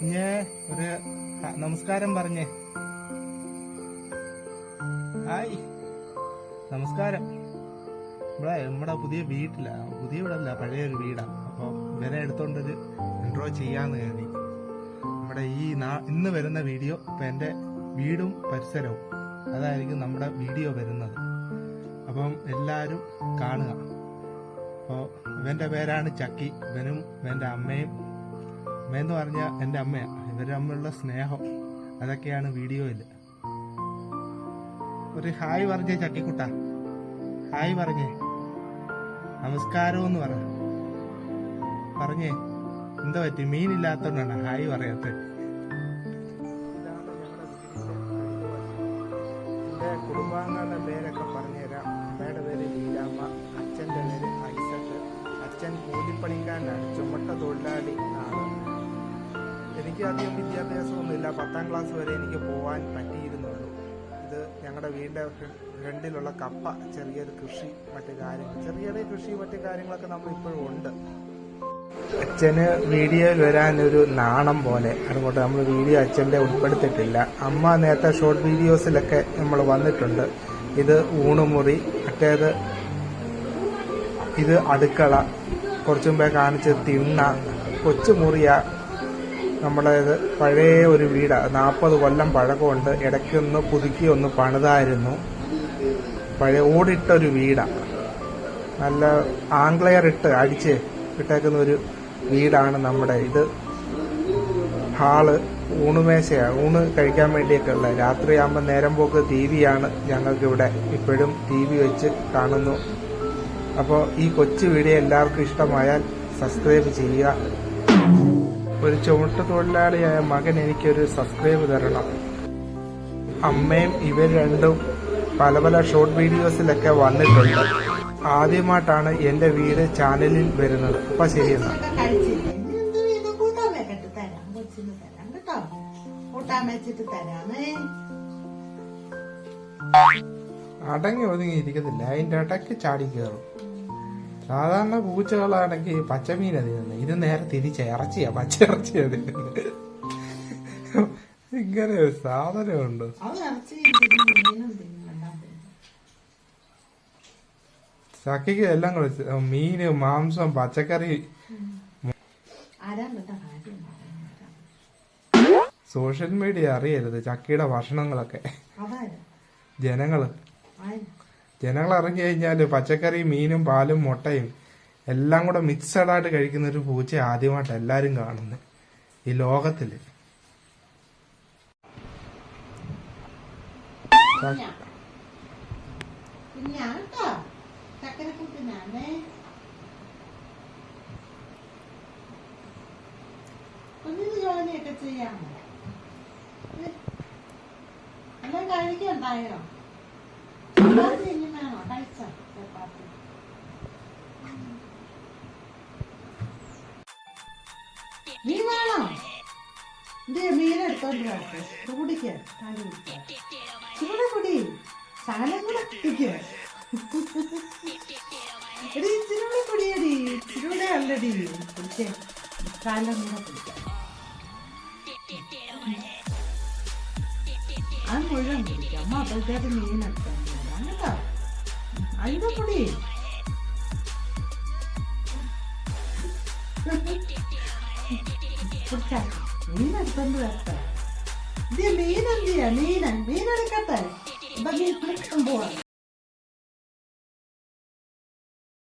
കുഞ്ഞെ ഒരു നമസ്കാരം പറഞ്ഞേ. ഹായ് നമസ്കാരം. ഇവിടെ നമ്മുടെ പുതിയ വീട്ടിലാ പുതിയ വീടല്ല പഴയ ഒരു വീടാ. അപ്പൊ ഇവരെ എടുത്തോണ്ടൊരു ഇൻട്രോ ചെയ്യാന്ന് കരുതി. നമ്മുടെ ഈ ഇന്ന് വരുന്ന വീഡിയോ ഇപ്പൊ എന്റെ വീടും പരിസരവും. അതായിരിക്കും നമ്മുടെ വീഡിയോ വരുന്നത്. അപ്പം എല്ലാവരും കാണുക. അപ്പോൾ ഇവന്റെ പേരാണ് ചക്കി. ഇവനും ഇവന്റെ അമ്മയും അമ്മയെന്ന് പറഞ്ഞാൽ എന്റെ അമ്മയാണ് ഇവരുടെ അമ്മയുള്ള സ്നേഹം. അതൊക്കെയാണ് വീഡിയോയിൽ ഒരു ഹായ് പറഞ്ഞേ ചട്ടിക്കുട്ട. ഹായ് പറഞ്ഞേ. നമസ്കാരം എന്ന് പറ. പറഞ്ഞേ. എന്താ പറ്റി? മീനില്ലാത്തോണ്ടാണ് ഹായ് പറയാത്തത് എന്റെ കുടുംബാംഗങ്ങളുടെ പേരൊക്കെ പറഞ്ഞുതരാം എനിക്ക് അധികം വിദ്യാഭ്യാസമൊന്നുമില്ല പത്താം ക്ലാസ് വരെ എനിക്ക് പോകാൻ പറ്റിയിരുന്നുള്ളൂ. ഇത് ഞങ്ങളുടെ വീടിന്റെ ഫ്രണ്ടിലുള്ള കപ്പ ചെറിയൊരു കൃഷി മറ്റു കാര്യങ്ങൾ ചെറിയ ചെറിയ കൃഷി മറ്റു കാര്യങ്ങളൊക്കെ നമ്മൾ ഇപ്പോഴും ഉണ്ട്. അച്ഛന് വീഡിയോയിൽ വരാൻ ഒരു നാണം പോലെ. അതുകൊണ്ട് നമ്മൾ വീഡിയോ അച്ഛന്റെ ഉൾപ്പെടുത്തിയിട്ടില്ല. അമ്മ നേരത്തെ ഷോർട്ട് വീഡിയോസിലൊക്കെ നമ്മൾ വന്നിട്ടുണ്ട്. ഇത് ഊണുമുറി മറ്റേത് ഇത് അടുക്കള. കുറച്ചുമുമ്പേ കാണിച്ച് തിണ്ണ. കൊച്ചുമുറിയ നമ്മുടേത് പഴയ ഒരു വീടാണ് നാൽപ്പത് കൊല്ലം പഴക്കമുണ്ട്. ഇടയ്ക്കൊന്ന് പുതുക്കി ഒന്ന് പണിതായിരുന്നു. പഴയ ഓടിട്ടൊരു വീടാണ് നല്ല ആംഗ്ലയർ ഇട്ട് അടിച്ച് ഇട്ടേക്കുന്ന ഒരു വീടാണ് നമ്മുടെ ഇത്. ഹാൾ ഊണുമേശയാണ് ഊണ് കഴിക്കാൻ വേണ്ടിയൊക്കെ ഉള്ളത് രാത്രിയാകുമ്പോൾ നേരം പോക്ക് ടി വിയാണ് ഞങ്ങൾക്കിവിടെ ഇപ്പോഴും ടി വി വെച്ച് കാണുന്നു. അപ്പോൾ ഈ കൊച്ചു വീഡിയോ എല്ലാവർക്കും ഇഷ്ടമായാൽ സബ്സ്ക്രൈബ് ചെയ്യുക. ഒരു ചുമട്ട് തൊഴിലാളിയായ മകൻ എനിക്കൊരു സബ്സ്ക്രൈബ് തരണം. അമ്മയും ഇവർ രണ്ടും പല പല ഷോർട്ട് വീഡിയോസിലൊക്കെ വന്നിട്ടുണ്ട്. ആദ്യമായിട്ടാണ് എന്റെ വീട് ചാനലിൽ വരുന്നത്. അപ്പൊ ശരിയെന്നാ അടങ്ങി ഒതുങ്ങി ഇരിക്കത്തില്ല. അതിന്റെ ഇടയ്ക്ക് ചാടി കയറും സാധാരണ പൂച്ചകളാണെങ്കിൽ പച്ചമീനാ തിന്നുന്നത് ഇത് നേരെ തിരിച്ച ഇറച്ചിയാ പച്ച ഇറച്ചിയാ തിന്നുന്നത് ഇങ്ങനെ ഒരു സാധനമുണ്ട്. സഖിക്ക് എല്ലാം കൂടെ മീന് മാംസം പച്ചക്കറി സോഷ്യൽ മീഡിയ അറിയരുത് ചക്കിയുടെ ഭക്ഷണങ്ങളൊക്കെ. ജനങ്ങൾ. ജനങ്ങൾ ഇറങ്ങി കഴിഞ്ഞാൽ പച്ചക്കറി മീനും പാലും മുട്ടയും എല്ലാം കൂടെ മിക്സഡ് ആയിട്ട് കഴിക്കുന്ന ഒരു പൂച്ച ആദ്യമായിട്ട് എല്ലാവരും കാണുന്നത് ഈ ലോകത്തിൽ ചെയ്യാമോ? അല്ല കഴിക്കണ്ടായോ? നീ വേണോ ഇത് കുടിക്ക കാൽ കുടിക്ക ചൂടെ കുടി ശകലം കൂടെ കുടിക്ക എടി ഇച്ചിരൂടെ കുടിയടി ഇച്ചിരൂടെ അല്ലടി കുടിക്ക കാലം കൂടെ കുടിക്ക അത് മുഴുവൻ കുടിക്കാം. അമ്മ അപ്പോഴത്തേക്ക് കേട്ടോ കുടിച്ചാ. മീൻ എടുത്തോണ്ട് വരട്ടെ. ഇത് മീൻ എന്തിയാ മീൻ മീൻ എടുക്കട്ടെ ഇപ്പൊ മീൻ എടുക്കാൻ പോവാ.